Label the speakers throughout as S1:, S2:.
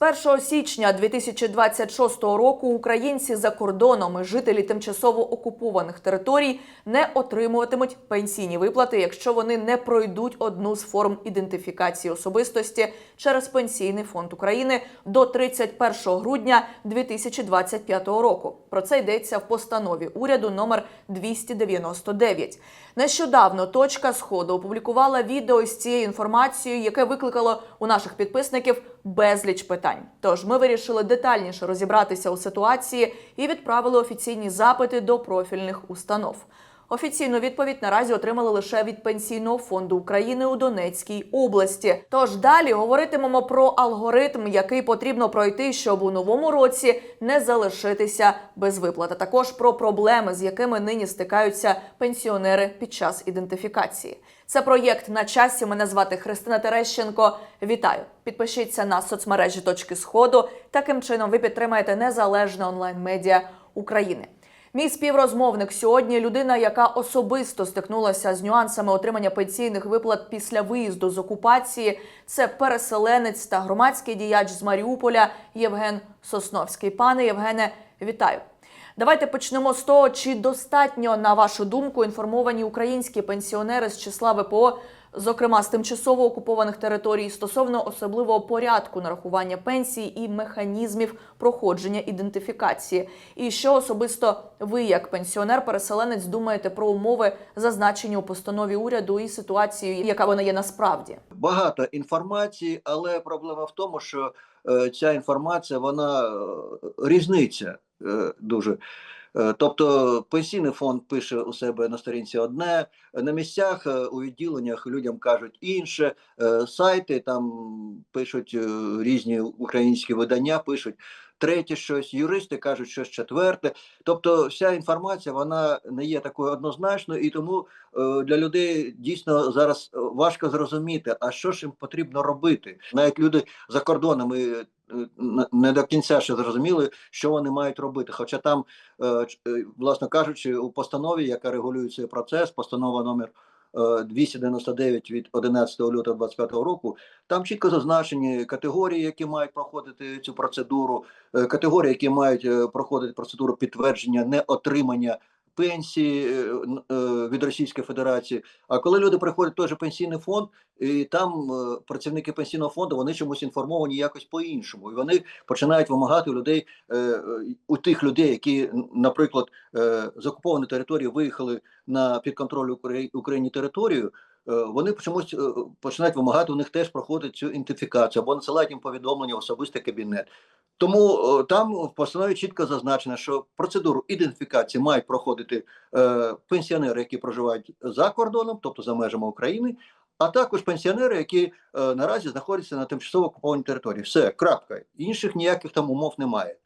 S1: З 1 січня 2026 року українці за кордоном і жителі тимчасово окупованих територій не отримуватимуть пенсійні виплати, якщо вони не пройдуть одну з форм ідентифікації особистості через пенсійний фонд України до 31 грудня 2025 року. Про це йдеться в постанові уряду номер 299. Нещодавно точка сходу опублікувала відео з цією інформацією, яке викликало у наших підписників безліч питань. Тож ми вирішили детальніше розібратися у ситуації і відправили офіційні запити до профільних установ. Офіційну відповідь наразі отримали лише від Пенсійного фонду України у Донецькій області. Тож далі говоритимемо про алгоритм, який потрібно пройти, щоб у новому році не залишитися без виплат. Також про проблеми, з якими нині стикаються пенсіонери під час ідентифікації. Це проєкт на часі. Мене звати Христина Терещенко. Вітаю! Підпишіться на соцмережі точки сходу. Таким чином ви підтримаєте незалежне онлайн-медіа України. Мій співрозмовник сьогодні людина, яка особисто стикнулася з нюансами отримання пенсійних виплат після виїзду з окупації. Це переселенець та громадський діяч з Маріуполя Євген Сосновський. Пане Євгене, вітаю. Давайте почнемо з того, чи достатньо, на вашу думку, інформовані українські пенсіонери з числа ВПО, зокрема з тимчасово окупованих територій, стосовно особливого порядку нарахування пенсій і механізмів проходження ідентифікації. І що особисто ви, як пенсіонер-переселенець, думаєте про умови, зазначені у постанові уряду, і ситуацію, яка вона є насправді?
S2: багато інформації, але проблема в тому, що е, ця інформація вона е, різниця е, дуже. Е, Тобто пенсійний фонд пише у себе на сторінці одне, на місцях е, у відділеннях людям кажуть інше, е, сайти там пишуть е, різні українські видання, пишуть третє щось, юристи кажуть щось четверте. Тобто, вся інформація вона не є такою однозначною, і тому е, для людей дійсно зараз е, важко зрозуміти, а що ж їм потрібно робити. Навіть люди за кордонами е, не до кінця ще зрозуміли, що вони мають робити. Хоча там, е, е, власно кажучи, у постанові, яка регулює цей процес, постанова номер е, 299 від 11 лютого 2025 року, там чітко зазначені категорії, які мають проходити цю процедуру, е, категорії, які мають е, проходити процедуру підтвердження неотримання пенсії е, е, від Російської Федерації. А коли люди приходять в той же пенсійний фонд, і там е, працівники пенсійного фонду вони чомусь інформовані якось по-іншому, і вони починають вимагати у людей у тих людей, які, наприклад, з окупованої території виїхали на підконтроль Украї- Україні територію. Е, Вони чомусь е, починають вимагати у них теж проходити цю ідентифікацію або надсилають їм повідомлення в особистий кабінет. Тому е, там в постанові чітко зазначено, що процедуру ідентифікації мають проходити е, пенсіонери, які проживають за кордоном, тобто за межами України, а також пенсіонери, які е, наразі знаходяться на тимчасово окупованій території. Все, крапка. Інших ніяких там умов немає.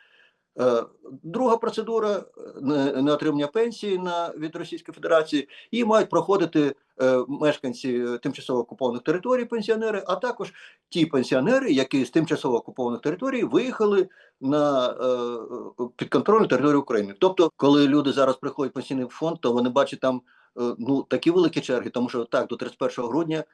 S2: Е, Друга процедура е, не- неотримання пенсії на від Російської Федерації і мають проходити е, мешканці тимчасово окупованих територій, пенсіонери, а також ті пенсіонери, які з тимчасово окупованих територій виїхали на підконтрольну територію України. Тобто, коли люди зараз приходять в пенсійний фонд, то вони бачать там ну такі великі черги, тому що так до 31 грудня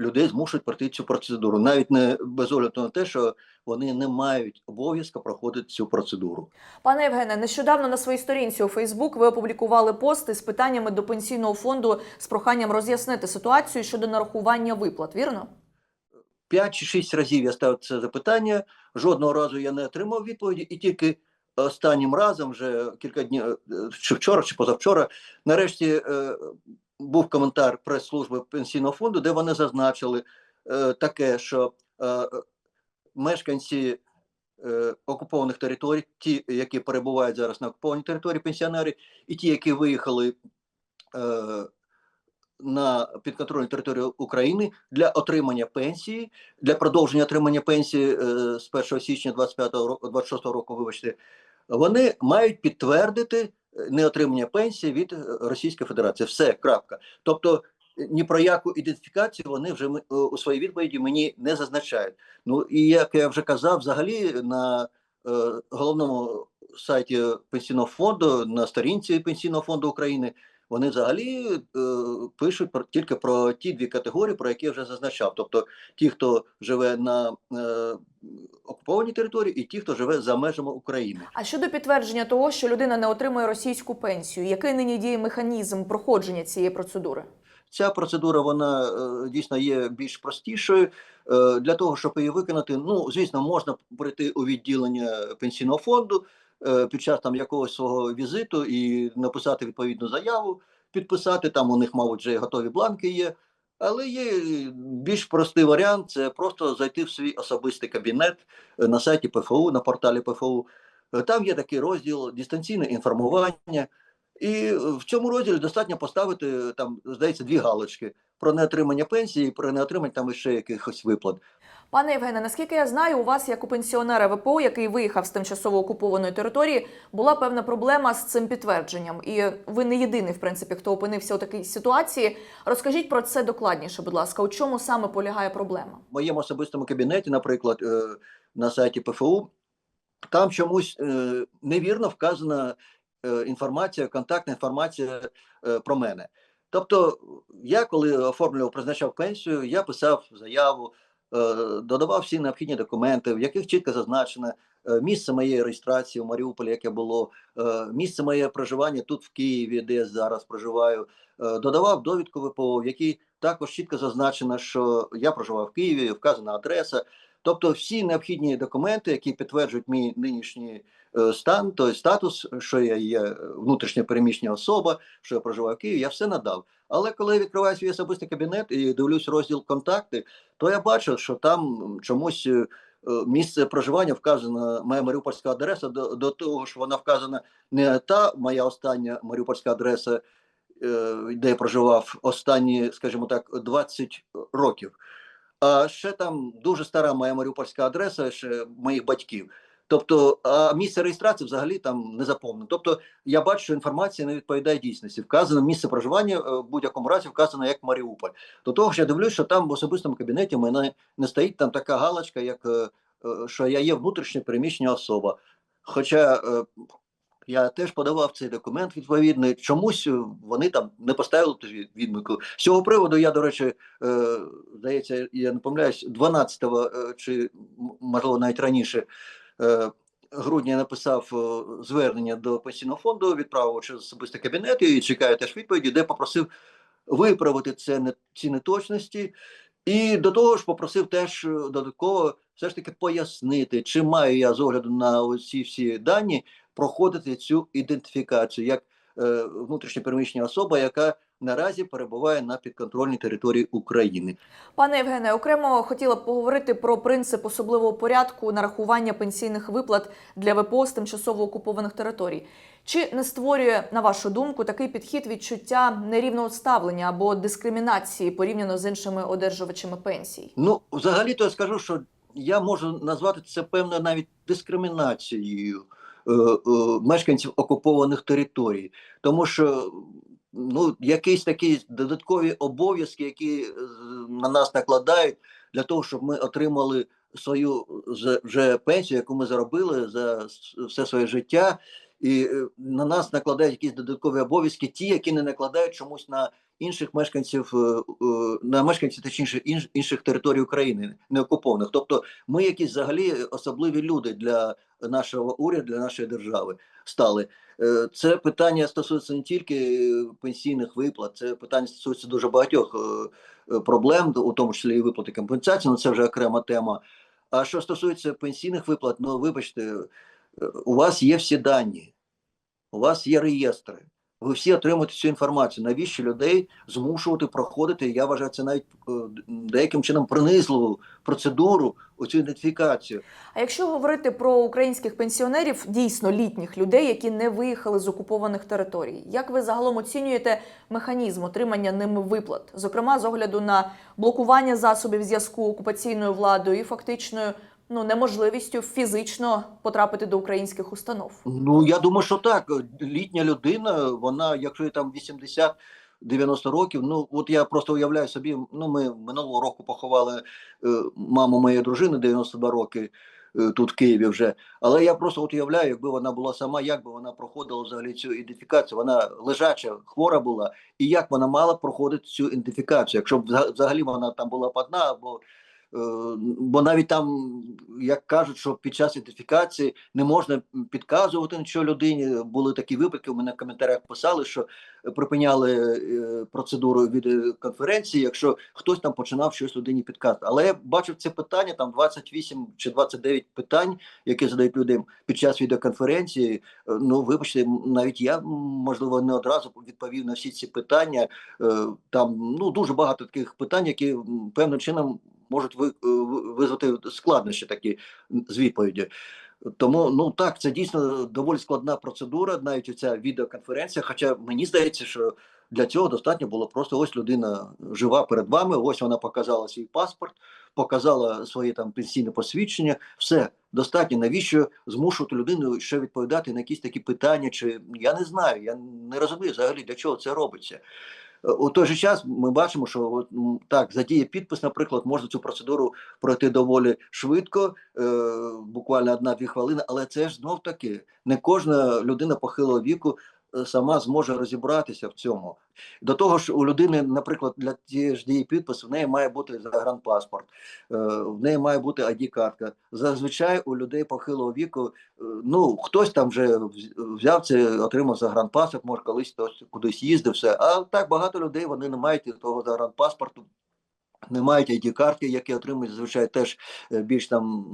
S2: людей змушують пройти цю процедуру, навіть не без огляду на те, що вони не мають обов'язку проходити цю процедуру.
S1: Пане Євгене, нещодавно на своїй сторінці у Фейсбук ви опублікували пости з питаннями до пенсійного фонду з проханням роз'яснити ситуацію щодо нарахування виплат. Вірно?
S2: П'ять чи шість разів я ставив це запитання. Жодного разу я не отримав відповіді, і тільки останнім разом, вже кілька днів е, чи вчора, чи позавчора, нарешті е, був коментар прес-служби пенсійного фонду, де вони зазначили е, таке, що е, мешканці е, окупованих територій, ті, які перебувають зараз на окупованій території, пенсіонери, і ті, які виїхали. Е, на підконтрольну територію України для отримання пенсії, для продовження отримання пенсії е, з 1 січня 25 року, 26 року, вибачте, вони мають підтвердити неотримання пенсії від е, Російської Федерації. Все, крапка. Тобто е, ні про яку ідентифікацію вони вже е, у своїй відповіді мені не зазначають. Ну і як я вже казав, взагалі на головному сайті пенсійного фонду, на сторінці пенсійного фонду України Вони взагалі е, пишуть про, тільки про ті дві категорії, про які я вже зазначав. Тобто ті, хто живе на е, окупованій території, і ті, хто живе за межами України.
S1: А щодо підтвердження того, що людина не отримує російську пенсію, який нині діє механізм проходження цієї процедури?
S2: Ця процедура вона е, дійсно є більш простішою. Е, Для того, щоб її виконати, ну звісно, можна прийти у відділення пенсійного фонду під час там якогось свого візиту і написати відповідну заяву, підписати. Там у них, мабуть, вже готові бланки є. Але є більш простий варіант це просто зайти в свій особистий кабінет е, на сайті ПФУ, на порталі ПФУ. Е, Там є такий розділ дистанційне інформування. І е, в цьому розділі достатньо поставити е, там, здається, дві галочки про неотримання пенсії, про неотримання там ще якихось виплат.
S1: Пане Євгене, наскільки я знаю, у вас, як у пенсіонера ВПО, який виїхав з тимчасово окупованої території, була певна проблема з цим підтвердженням. І ви не єдиний, в принципі, хто опинився у такій ситуації. Розкажіть про це докладніше, будь ласка, у чому саме полягає проблема?
S2: В моєму особистому кабінеті, наприклад, е, на сайті ПФУ, там чомусь е, невірно вказана е, інформація, контактна інформація про мене. Тобто, я коли оформлював, призначав пенсію, я писав заяву, додавав всі необхідні документи, в яких чітко зазначено е, місце моєї реєстрації у Маріуполі, яке було, е, місце моє проживання тут в Києві, де я зараз проживаю, е, додавав довідку ВПО, в якій також чітко зазначено, що я проживав в Києві, вказана адреса. Тобто, всі необхідні документи, які підтверджують мій нинішній е, стан, той статус, що я є внутрішньо переміщена особа, що я проживаю в Києві, я все надав. Але коли я відкриваю свій особистий кабінет і дивлюсь розділ контакти, то я бачу, що там чомусь е, місце проживання вказана моя маріупольська адреса, до, до того ж вона вказана не та моя остання маріупольська адреса, е, де я проживав останні, скажімо так, 20 років. А ще там дуже стара моя маріупольська адреса, ще моїх батьків. Тобто, а місце реєстрації взагалі там не заповнено. Тобто, я бачу, що інформація не відповідає дійсності. Вказано місце проживання е, в будь-якому разі вказано як Маріуполь. До того ж, я дивлюсь, що там в особистому кабінеті в мене не стоїть там така галочка, як е, е, що я є внутрішньо переміщена особа. Хоча я теж подавав цей документ відповідний. Чомусь вони там не поставили ту від- відмітку. З цього приводу я, до речі, здається, я не помиляюсь, 12-го е, чи можливо навіть раніше. Е, Грудня написав е, звернення до пенсійного фонду, відправив через особистий кабінет і чекаю теж відповіді, де попросив виправити це не ці неточності. І до того ж попросив теж е, додатково все ж таки пояснити, чи маю я з огляду на ці всі дані проходити цю ідентифікацію як е, внутрішньопереміщена особа, яка наразі перебуває на підконтрольній території України.
S1: Пане Євгене, окремо хотіла б поговорити про принцип особливого порядку нарахування пенсійних виплат для ВПО з тимчасово окупованих територій. Чи не створює, на вашу думку, такий підхід відчуття нерівного ставлення або дискримінації порівняно з іншими одержувачами пенсій?
S2: Ну, взагалі-то я скажу, що я можу назвати це певною навіть дискримінацією е, е, мешканців окупованих територій, тому що ну, якісь такі додаткові обов'язки, які е, на нас накладають для того, щоб ми отримали свою з- вже пенсію, яку ми заробили за все своє життя. І е, на нас накладають якісь додаткові обов'язки, ті, які не накладають чомусь на інших мешканців е, е, на мешканців точніше інш, інших територій України не окупованих. Тобто, ми якісь взагалі особливі люди для нашого уряду, для нашої держави стали. Е, Це питання стосується не тільки пенсійних виплат, це питання стосується дуже багатьох проблем, у тому числі і виплати компенсації. Ну це вже окрема тема. А що стосується пенсійних виплат, ну вибачте, у вас є всі дані, у вас є реєстри. Ви всі отримуєте цю інформацію. Навіщо людей змушувати проходити? Я вважаю, це навіть е, деяким чином принизливу процедуру, оцю ідентифікацію.
S1: А якщо говорити про українських пенсіонерів, дійсно літніх людей, які не виїхали з окупованих територій, як ви загалом оцінюєте механізм отримання ними виплат, зокрема з огляду на блокування засобів зв'язку окупаційною владою і фактичною ну неможливістю фізично потрапити до українських установ?
S2: Ну я думаю, що так. Літня людина, вона, якщо там 80 90 років. Ну от я просто уявляю собі. Ну, ми минулого року поховали е, маму моєї дружини 92 роки. е, тут в Києві вже. Але я просто от уявляю, якби вона була сама, як би вона проходила взагалі цю ідентифікацію. Вона лежача, хвора була, і як вона мала проходити цю ідентифікацію, якщо б взагалі вона там була одна або. Е, Бо навіть там, як кажуть, що під час ідентифікації не можна підказувати нічого людині. Були такі випадки. У мене в коментарях писали, що припиняли е, процедуру відеоконференції, якщо хтось там починав щось людині підказувати. Але я бачив це питання, там 28 чи 29 питань, які задають людям під час відеоконференції. Е, Ну, вибачте, навіть я можливо не одразу відповів на всі ці питання. Там ну дуже багато таких питань, які певним чином можуть е, визвати складнощі такі з відповіді. Тому ну так, це дійсно доволі складна процедура, навіть ця відеоконференція. Хоча мені здається, що для цього достатньо було просто ось людина жива перед вами. Ось вона показала свій паспорт, показала своє там пенсійне посвідчення. Все достатньо. Навіщо змушувати людину ще відповідати на якісь такі питання? Чи я не знаю, я не розумію взагалі для чого це робиться. Е, У той же час ми бачимо, що так задіє підпис, наприклад, можна цю процедуру пройти доволі швидко, е, буквально одна-дві хвилини, але це ж знов таки не кожна людина похилого віку сама зможе розібратися в цьому. До того ж, у людини, наприклад, для тієї ж дії підпису в неї має бути загранпаспорт, е, в неї має бути ID-картка. Зазвичай у людей похилого віку, е, ну хтось там вже взяв це, отримав загранпаспорт, може колись хтось кудись їздив, все. А так багато людей вони не мають того загранпаспорту. Не мають ID-картки, які отримують зазвичай теж е, більш там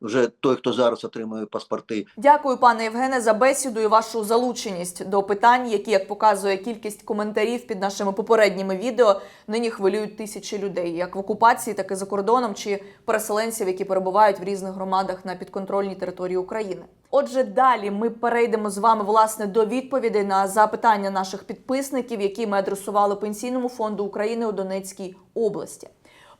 S2: вже той, хто зараз отримує паспорти.
S1: Дякую, пане Євгене, за бесіду і вашу залученість до питань, які, як показує кількість коментарів під нашими попередніми відео, нині хвилюють тисячі людей, як в окупації, так і за кордоном, чи переселенців, які перебувають в різних громадах на підконтрольній території України. Отже, далі ми перейдемо з вами власне до відповідей на запитання наших підписників, які ми адресували Пенсійному фонду України у Донецькій області.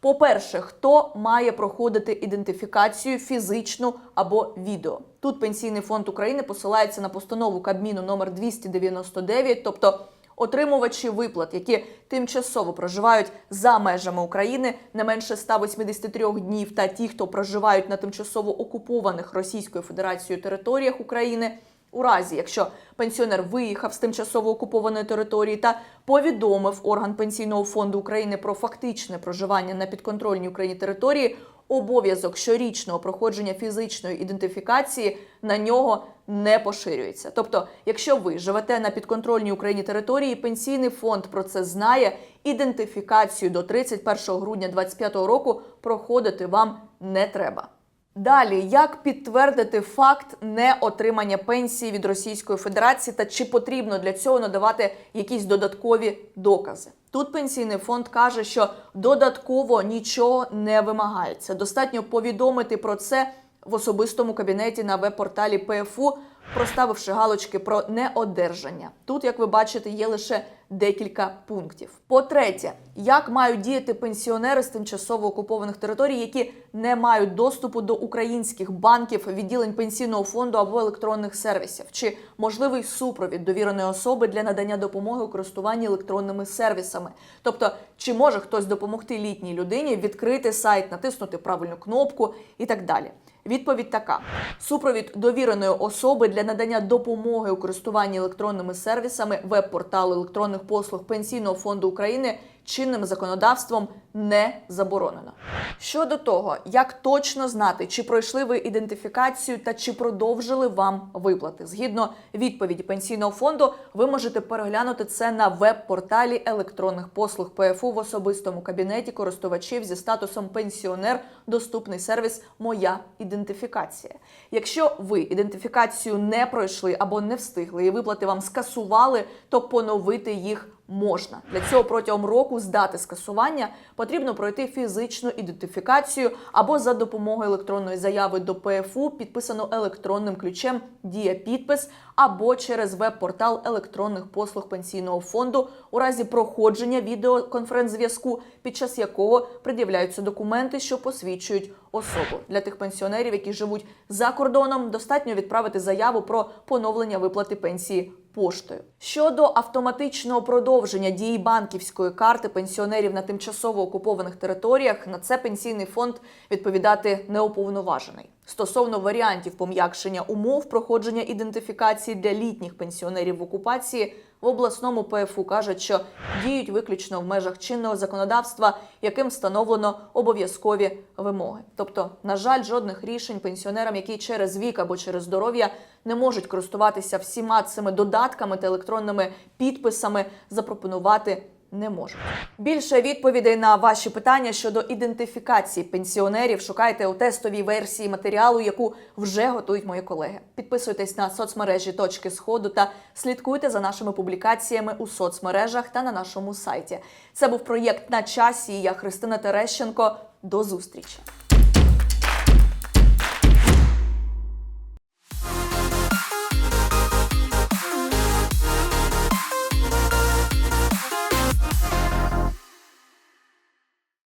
S1: По-перше, хто має проходити ідентифікацію фізичну або відео? Тут Пенсійний фонд України посилається на постанову Кабміну номер 299, тобто отримувачі виплат, які тимчасово проживають за межами України не менше 183 днів, та ті, хто проживають на тимчасово окупованих Російською Федерацією територіях України. У разі, якщо пенсіонер виїхав з тимчасово окупованої території та повідомив орган пенсійного фонду України про фактичне проживання на підконтрольній Україні території, обов'язок щорічного проходження фізичної ідентифікації на нього не поширюється. Тобто, якщо ви живете на підконтрольній Україні території, пенсійний фонд про це знає. Ідентифікацію до 31 грудня 2025 року проходити вам не треба. Далі, як підтвердити факт неотримання пенсії від Російської Федерації та чи потрібно для цього надавати якісь додаткові докази? Тут пенсійний фонд каже, що додатково нічого не вимагається. Достатньо повідомити про це в особистому кабінеті на веб-порталі ПФУ, проставивши галочки про неодержання. Тут, як ви бачите, є лише декілька пунктів. По-третє, як мають діяти пенсіонери з тимчасово окупованих територій, які не мають доступу до українських банків, відділень пенсійного фонду або електронних сервісів, чи можливий супровід довіреної особи для надання допомоги у користуванні електронними сервісами. Тобто, чи може хтось допомогти літній людині відкрити сайт, натиснути правильну кнопку і так далі. Відповідь така: супровід довіреної особи для надання допомоги у користуванні електронними сервісами веб-порталу електронних послуг Пенсійного фонду України чинним законодавством не заборонено. Щодо того, як точно знати, чи пройшли ви ідентифікацію та чи продовжили вам виплати, згідно відповіді пенсійного фонду, ви можете переглянути це на веб-порталі електронних послуг ПФУ в особистому кабінеті користувачів зі статусом пенсіонер, доступний сервіс Моя ідентифікація. Якщо ви ідентифікацію не пройшли або не встигли і виплати вам скасували, то поновити їх можна. Для цього протягом року з дати скасування потрібно пройти фізичну ідентифікацію або за допомогою електронної заяви до ПФУ, підписану електронним ключем Дія підпис або через веб-портал електронних послуг пенсійного фонду у разі проходження відеоконференц-зв'язку, під час якого пред'являються документи, що посвідчують особу. Для тих пенсіонерів, які живуть за кордоном, достатньо відправити заяву про поновлення виплати пенсії поштою. Щодо автоматичного продовження дії банківської карти пенсіонерів на тимчасово окупованих територіях, на це пенсійний фонд відповідати не уповноважений. Стосовно варіантів пом'якшення умов проходження ідентифікації для літніх пенсіонерів в окупації, в обласному ПФУ кажуть, що діють виключно в межах чинного законодавства, яким встановлено обов'язкові вимоги. Тобто, на жаль, жодних рішень пенсіонерам, які через вік або через здоров'я не можуть користуватися всіма цими додатками та електронними підписами, запропонувати не можуть. Більше відповідей на ваші питання щодо ідентифікації пенсіонерів шукайте у тестовій версії матеріалу, яку вже готують мої колеги. Підписуйтесь на соцмережі точки сходу та слідкуйте за нашими публікаціями у соцмережах та на нашому сайті. Це був проєкт на часі. Я Христина Терещенко. До зустрічі.